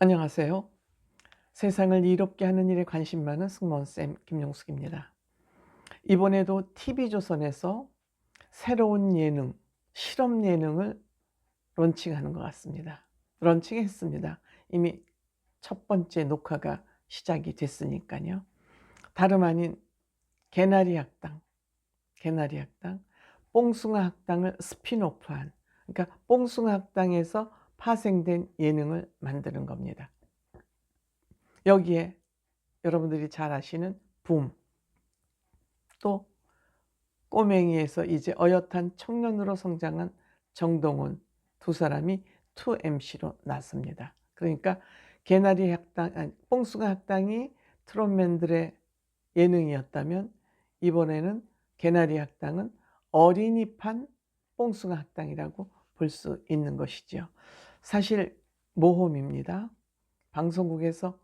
안녕하세요. 세상을 이롭게 하는 일에 관심 많은 승무원쌤 김용숙입니다. 이번에도 TV조선에서 새로운 예능, 실험 예능을 런칭하는 것 같습니다. 런칭했습니다. 이미 첫 번째 녹화가 시작이 됐으니까요. 다름 아닌 개나리 학당, 개나리 학당, 뽕숭아 학당을 스피노프한, 그러니까 뽕숭아 학당에서 파생된 예능을 만드는 겁니다. 여기에 여러분들이 잘 아시는 붐, 또 꼬맹이에서 이제 어엿한 청년으로 성장한 정동원 두 사람이 2MC로 나섭니다. 그러니까 개나리 학당, 아니, 뽕숭아 학당이 트롯맨들의 예능이었다면 이번에는 개나리 학당은 어린이판 뽕숭아 학당이라고 볼 수 있는 것이죠. 사실 모험입니다. 방송국에서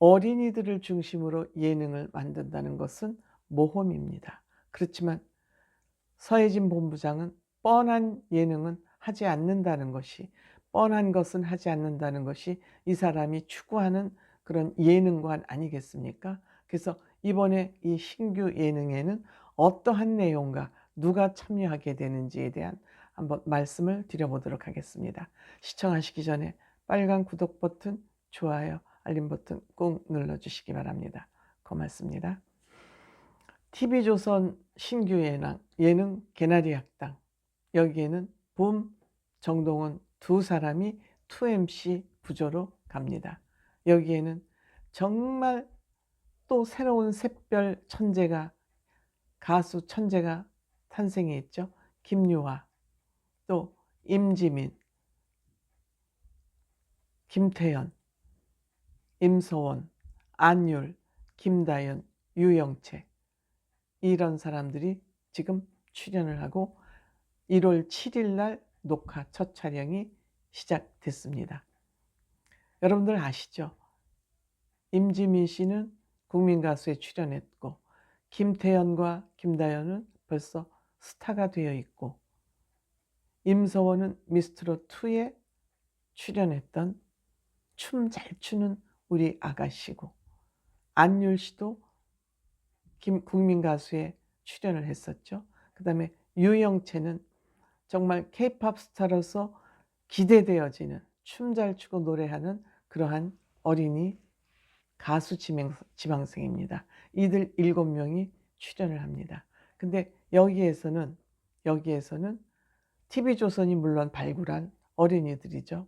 어린이들을 중심으로 예능을 만든다는 것은 모험입니다. 그렇지만 서혜진 본부장은 뻔한 예능은 하지 않는다는 것이 뻔한 것은 하지 않는다는 것이 이 사람이 추구하는 그런 예능관 아니겠습니까? 그래서 이번에 이 신규 예능에는 어떠한 내용과 누가 참여하게 되는지에 대한 한번 말씀을 드려보도록 하겠습니다. 시청하시기 전에 빨간 구독 버튼, 좋아요, 알림 버튼 꼭 눌러주시기 바랍니다. 고맙습니다. TV조선 신규 예능, 예능 개나리 학당 여기에는 봄, 정동원 두 사람이 2MC 부조로 갑니다. 여기에는 정말 또 새로운 샛별 천재가 가수 천재가 탄생했죠. 김유화, 또 임지민, 김태연, 임서원, 안율, 김다연, 유영채 이런 사람들이 지금 출연을 하고 1월 7일 날 녹화 첫 촬영이 시작됐습니다. 여러분들 아시죠? 임지민 씨는 국민가수에 출연했고 김태연과 김다연은 벌써 스타가 되어 있고 임서원은 미스트롯 2에 출연했던 춤 잘 추는 우리 아가씨고 안율 씨도 김, 국민 가수에 출연을 했었죠. 그 다음에 유영채는 정말 케이팝 스타로서 기대되어지는 춤 잘 추고 노래하는 그러한 어린이 가수 지명, 지망생입니다. 이들 일곱 명이 출연을 합니다. 근데 여기에서는 여기에서는 TV조선이 물론 발굴한 어린이들이죠.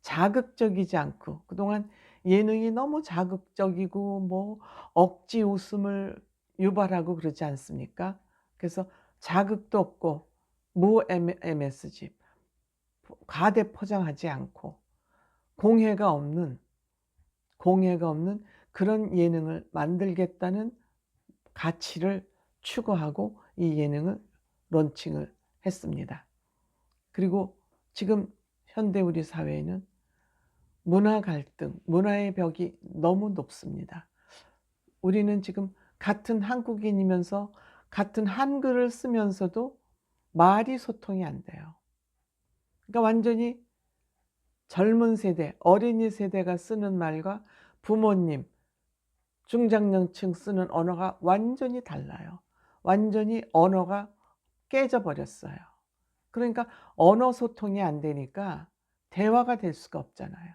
자극적이지 않고 그동안 예능이 너무 자극적이고 뭐 억지 웃음을 유발하고 그러지 않습니까? 그래서 자극도 없고 무 MSG 과대 포장하지 않고 공해가 없는 공해가 없는 그런 예능을 만들겠다는 가치를 추구하고 이 예능을 론칭을 했습니다. 그리고 지금 현대 우리 사회에는 문화 갈등, 문화의 벽이 너무 높습니다. 우리는 지금 같은 한국인이면서 같은 한글을 쓰면서도 말이 소통이 안 돼요. 그러니까 완전히 젊은 세대, 어린이 세대가 쓰는 말과 부모님, 중장년층 쓰는 언어가 완전히 달라요. 완전히 언어가 깨져버렸어요. 그러니까 언어 소통이 안 되니까 대화가 될 수가 없잖아요.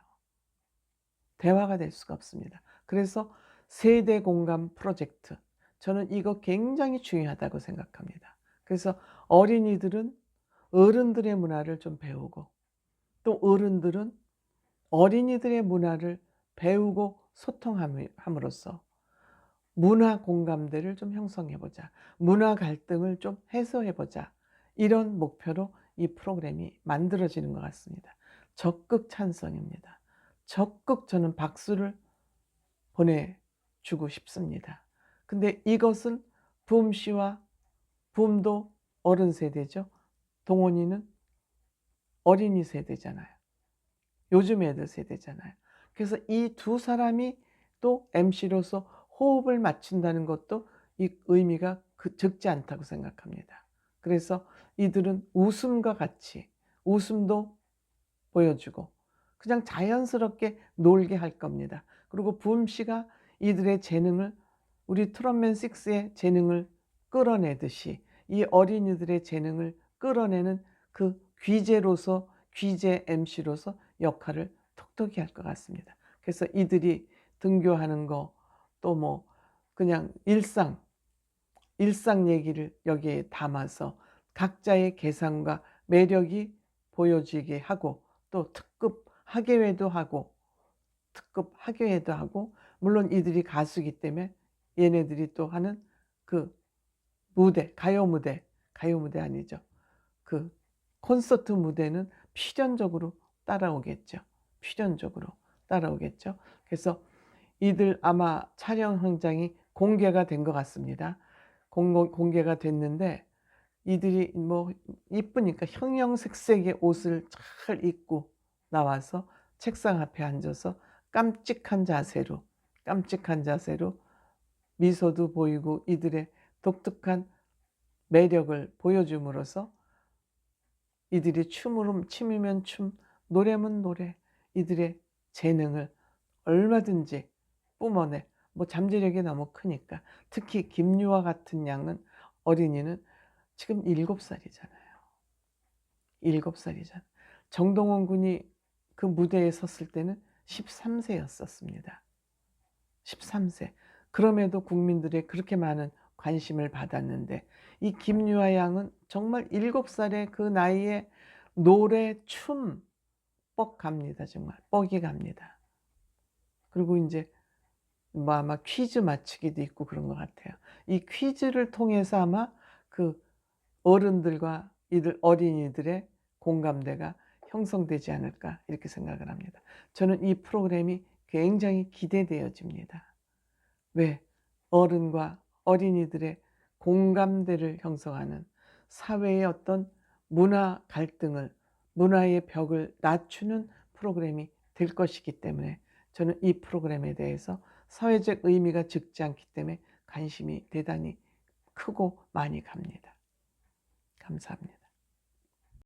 대화가 될 수가 없습니다. 그래서 세대 공감 프로젝트. 저는 이거 굉장히 중요하다고 생각합니다. 그래서 어린이들은 어른들의 문화를 좀 배우고 또 어른들은 어린이들의 문화를 배우고 소통함으로써 문화 공감대를 좀 형성해보자. 문화 갈등을 좀 해소해보자. 이런 목표로 이 프로그램이 만들어지는 것 같습니다. 적극 찬성입니다. 적극 저는 박수를 보내주고 싶습니다. 근데 이것은 붐 씨와 붐도 어른 세대죠. 동원이는 어린이 세대잖아요. 요즘 애들 세대잖아요. 그래서 이 두 사람이 또 MC로서 호흡을 맞춘다는 것도 이 의미가 그 적지 않다고 생각합니다. 그래서 이들은 웃음과 같이 웃음도 보여주고 그냥 자연스럽게 놀게 할 겁니다. 그리고 부음 씨가 이들의 재능을 우리 트럼맨 6의 재능을 끌어내듯이 이 어린이들의 재능을 끌어내는 그 귀재로서 귀재 MC로서 역할을 톡톡히 할 것 같습니다. 그래서 이들이 등교하는 거 또 뭐 그냥 일상 일상 얘기를 여기에 담아서 각자의 개성과 매력이 보여지게 하고 또 특급 학예회도 하고 특급 학예회도 하고 물론 이들이 가수기 때문에 얘네들이 또 하는 그 무대 가요 무대 가요 무대 아니죠. 그 콘서트 무대는 필연적으로 따라오겠죠. 필연적으로 따라오겠죠. 그래서 이들 아마 촬영 현장이 공개가 된 것 같습니다 공, 공개가 됐는데 이들이 뭐 이쁘니까 형형색색의 옷을 잘 입고 나와서 책상 앞에 앉아서 깜찍한 자세로 깜찍한 자세로 미소도 보이고 이들의 독특한 매력을 보여줌으로써 이들이 춤으로 춤이면 춤, 노래면 노래, 이들의 재능을 얼마든지 뿜어내. 뭐 잠재력이 너무 크니까 특히 김유아 같은 양은 어린이는 지금 일곱 살이잖아요. 일곱 살이잖아. 정동원 군이 그 무대에 섰을 때는 13세였었습니다. 13세. 그럼에도 국민들의 그렇게 많은 관심을 받았는데 이 김유아 양은 정말 7살의 그 나이에 노래, 춤, 뻑 갑니다. 정말 뻑이 갑니다. 그리고 이제 뭐 아마 퀴즈 맞추기도 있고 그런 것 같아요. 이 퀴즈를 통해서 아마 그 어른들과 이들 어린이들의 공감대가 형성되지 않을까 이렇게 생각을 합니다. 저는 이 프로그램이 굉장히 기대되어집니다. 왜? 어른과 어린이들의 공감대를 형성하는 사회의 어떤 문화 갈등을 문화의 벽을 낮추는 프로그램이 될 것이기 때문에 저는 이 프로그램에 대해서 사회적 의미가 적지 않기 때문에 관심이 대단히 크고 많이 갑니다. 감사합니다.